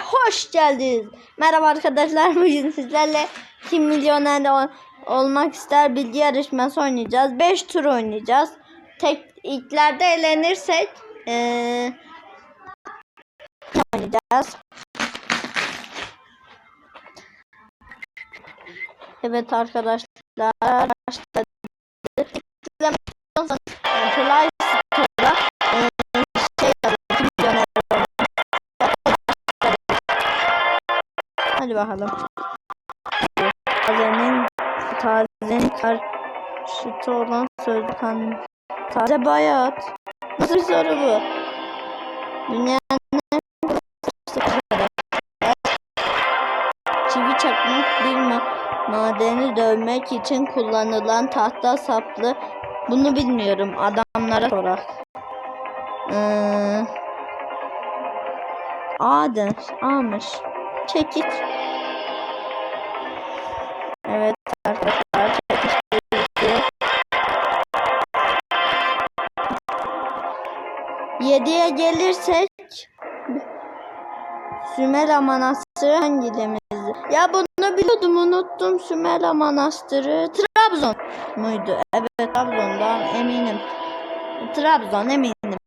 hoş geldiniz. Merhaba arkadaşlar. Bugün sizlerle kim milyoner ol- olmak ister bilgi yarışması oynayacağız. 5 tur oynayacağız. Tek ilklerde eğlenirsek eee oynayacağız. Evet arkadaşlar başladık. Bakalım. Tazenin tazenin karşıtı olan sözlük. Taze bayat. Nasıl bir soru bu? Dünyanın. Çivi çakmak bir ma madeni dövmek için kullanılan tahta saplı. Bunu bilmiyorum. Adamlara sorar. Ee, Aden, Amış. Çekiç. Evet arkadaşlar çekiç bitti. Yediye gelirsek Sümela Manastırı hangilemizdi? Ya bunu biliyordum unuttum Sümela Manastırı. Trabzon muydu? Evet Trabzon'dan eminim. Trabzon eminim.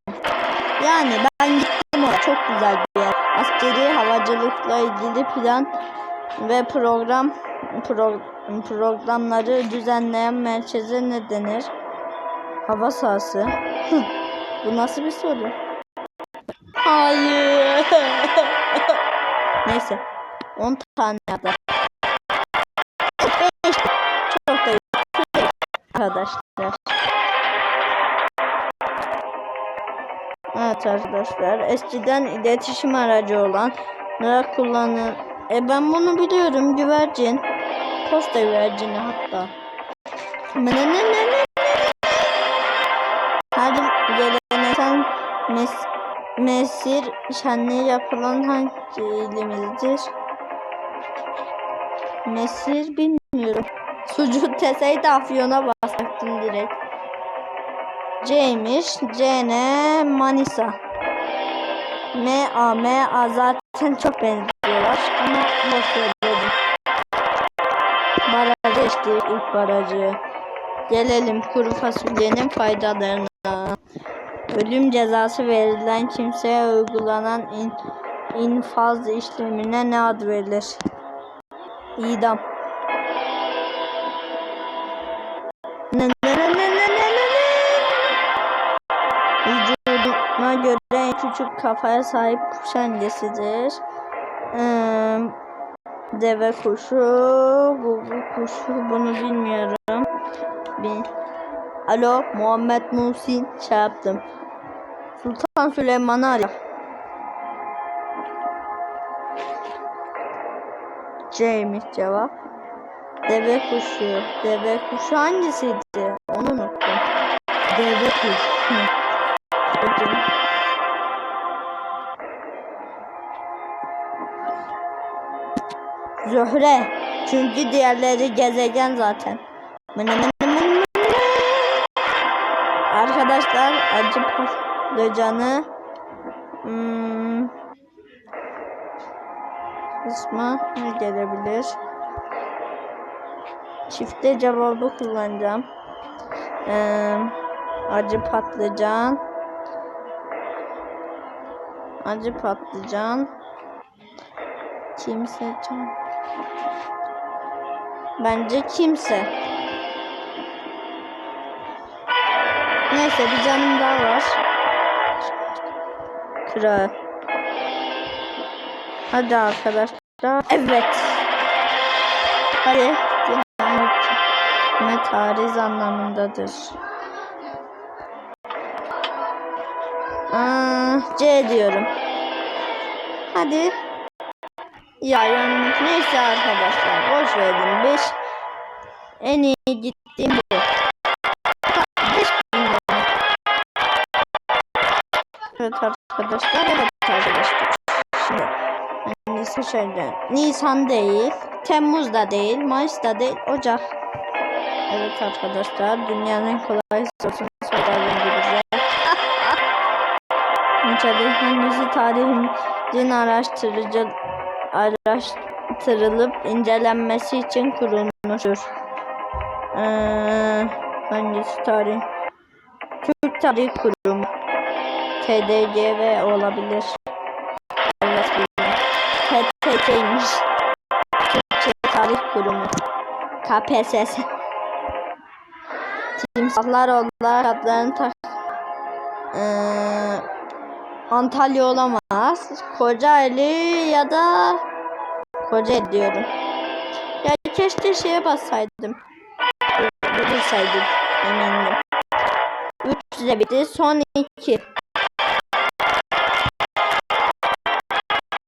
Yani ben gittim oraya. Çok güzel bir yer. Askeri havacılıkla ilgili plan ve program pro, programları düzenleyen merkeze ne denir? Hava sahası. Bu nasıl bir soru? Hayır. Neyse. 10 tane. Beş. Çok da iyi. Arkadaşlar. Evet arkadaşlar eskiden iletişim aracı olan ne kullanır? E ben bunu biliyorum güvercin. Posta güvercini hatta. Ne ne ne ne? Her geleneksel mes mesir şenliği yapılan hangi ilimizdir? Mesir bilmiyorum. Sucuk deseydi Afyon'a basacaktım direkt. C'ymiş. C ne? Manisa. M A M A zaten çok benziyorlar. Ama boş söyledim. Barajı işte ilk barajı. Gelelim kuru fasulyenin faydalarına. Ölüm cezası verilen kimseye uygulanan in, infaz işlemine ne ad verilir? İdam. Küçük kafaya sahip kuş hangisidir? Ee, deve kuşu, bu, bu kuşu bunu bilmiyorum. Bir... Alo Muhammed Musin şey yaptım. Sultan Süleyman'ı ara. C'ymiş cevap. Deve kuşu. Deve kuşu hangisiydi? Onu unuttum. Deve kuşu. Zöhre. Çünkü diğerleri gezegen zaten. Arkadaşlar acı patlıcanı hmm, kısma ne gelebilir? Çifte cevabı kullanacağım. Ee, acı patlıcan acı patlıcan kimse can bence kimse neyse bir canım daha var kral hadi arkadaşlar evet hadi ve tariz anlamındadır. Aa, C diyorum. Hadi. Ya yani neyse arkadaşlar boş verdim. 5 en iyi gittiğim bu. 5 Evet arkadaşlar evet arkadaşlar. Şimdi hani seçeceğim. Nisan değil, Temmuz da değil, Mayıs da değil, Ocak. Evet arkadaşlar dünyanın en kolay sorusunu bize. Mücadele hangisi tarihin araştırıcı araştırılıp incelenmesi için kurulmuştur. Ee, hangisi tarih? Türk Tarih Kurumu. TDGV olabilir. TTK'ymiş. Türkçe Tarih Kurumu. KPSS. Timsahlar olarak adlarını tak... Ee, Antalya olamaz. Kocaeli ya da Kocaeli diyorum. Ya keşke şeye bassaydım. Bilseydim emindim. 3 de bitti. Son 2.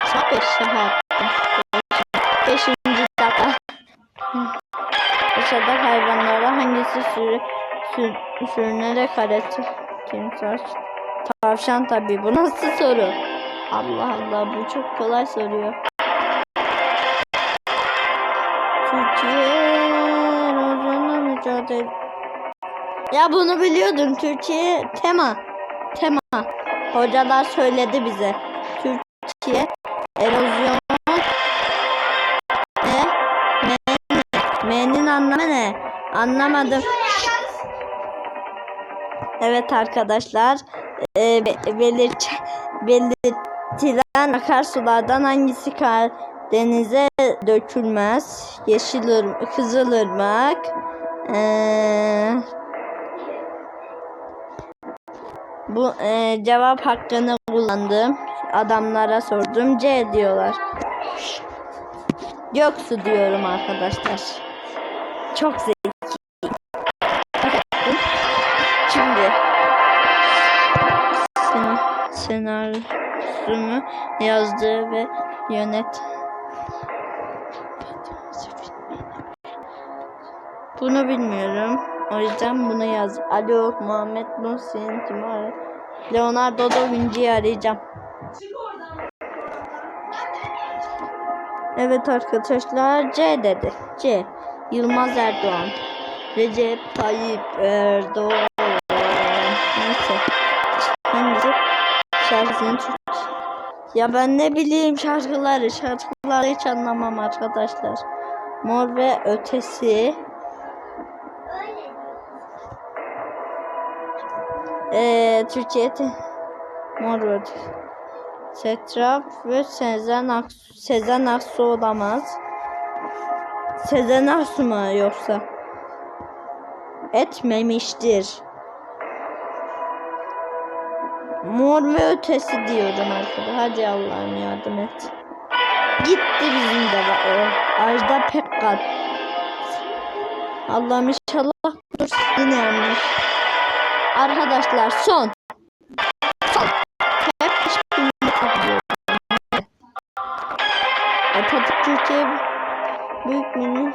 Son 5 şaka. 5. dakika. Aşağıda hayvanlara hangisi sürü, sür, sürünerek hareket timsah? Tavşan tabii. Bu nasıl soru? Allah Allah bu çok kolay soruyor. Türkiye erozyonla mücadele. Ya bunu biliyordum. Türkiye tema. Tema. Hocalar söyledi bize. Türkiye erozyon ne? Ne? M'nin anlamı ne? Anlamadım. Evet arkadaşlar. E, be- belirt belirtilen akarsulardan hangisi denize dökülmez? Yeşilırmak, Kızılırmak, eee bu eee, cevap hakkını kullandım. Adamlara sordum. C diyorlar. Göksu diyorum arkadaşlar. Çok zeki. Senaryosunu yazdı ve yönet. Bunu bilmiyorum. O yüzden bunu yaz. Alo Muhammed Muhsin kimi ara? Leonardo da Vinci'yi arayacağım. Evet arkadaşlar C dedi. C. Yılmaz Erdoğan. Recep Tayyip Erdoğan. Neyse. Hangisi? Şarkısını tut. Ya ben ne bileyim şarkıları. Şarkıları hiç anlamam arkadaşlar. Mor ve ötesi. Ee, Türkiye'de Mor ve ötesi. Setraf ve Sezen Aksu. Sezen Aksu olamaz. Sezen Aksu mu yoksa? Etmemiştir. Mor ve ötesi diyorum arkadaşlar. Hadi Allah'ım yardım et. Gitti bizim de o. Ajda Pekkan. Allah'ım inşallah dur yine yanlış. Arkadaşlar son. Son. Hep hiçbirini takmıyorum. Atatürk Türkiye büyük mini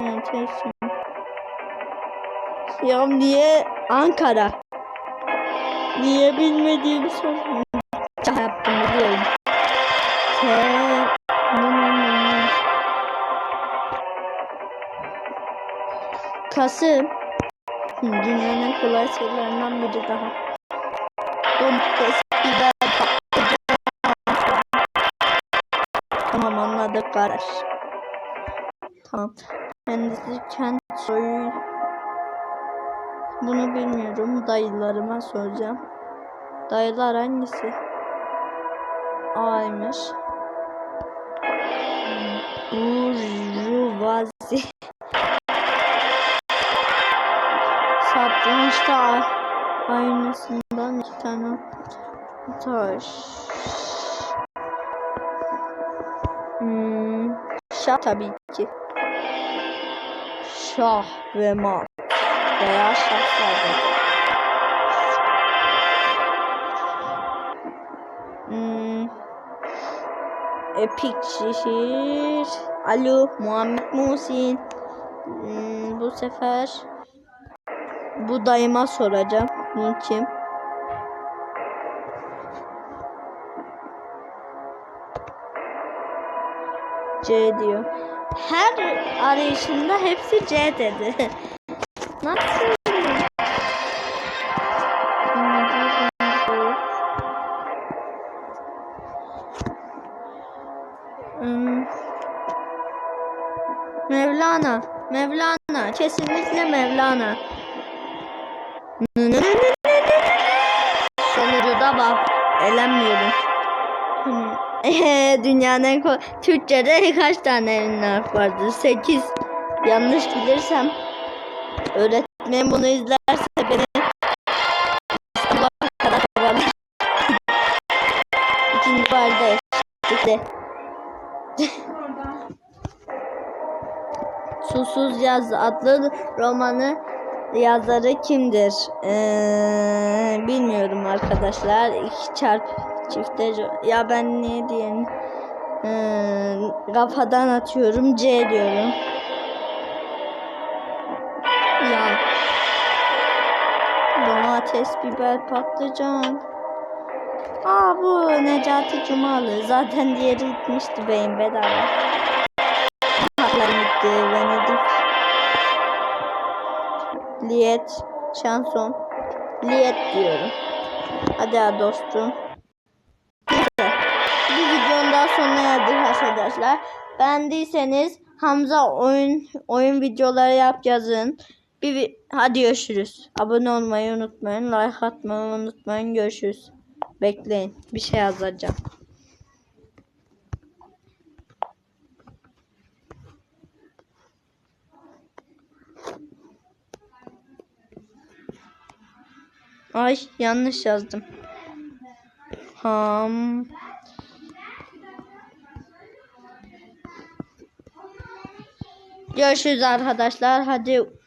yönetim. Ya niye Ankara? Niye bilmediğim soru. Yaptım biliyorum. Kasım. Dünyanın en kolay sorularından biri daha. Domates, biber, patlıcan. Tamam anladık kardeş. Tamam. Kendisi kent soyu bunu bilmiyorum. Dayılarıma soracağım. Dayılar hangisi? A'ymış. Burjuvazi. Satrançta a- aynısından iki tane taş. Hmm, şah tabii ki. Şah ve mat veya şahzade. Hmm. Epik şehir. Alo Muhammed Musin. Hmm, bu sefer bu dayıma soracağım. Bu kim? C diyor. Her arayışında hepsi C dedi. Nasıl? Hmm. Mevlana. Mevlana. Kesinlikle Mevlana. Sonucuda bak. Elenmiyorum. Hmm. Dünyanın en. Türkçe'de kaç tane ünlü vardır? 8. Yanlış bilirsem öğretmenim bunu izlerse beni İstanbul'a kadar kovalar. İkinci barda eşitlikte. Susuz Yaz adlı romanı yazarı kimdir? Ee, bilmiyorum arkadaşlar. İki çarp çifte ya ben ne diyeyim? Ee, kafadan atıyorum C diyorum. Domates, biber, patlıcan. Aa bu Necati Cumalı. Zaten diğeri gitmişti beyin bedava. Haklarım gitti. Venedik. Liet. Şanson. Liet diyorum. Hadi ha dostum. Neyse. Bir videonun daha sonuna geldik arkadaşlar. Beğendiyseniz Hamza oyun oyun videoları yap yazın. Bir, hadi görüşürüz. Abone olmayı unutmayın. Like atmayı unutmayın. Görüşürüz. Bekleyin. Bir şey yazacağım. Ay yanlış yazdım. Ham. Görüşürüz arkadaşlar. Hadi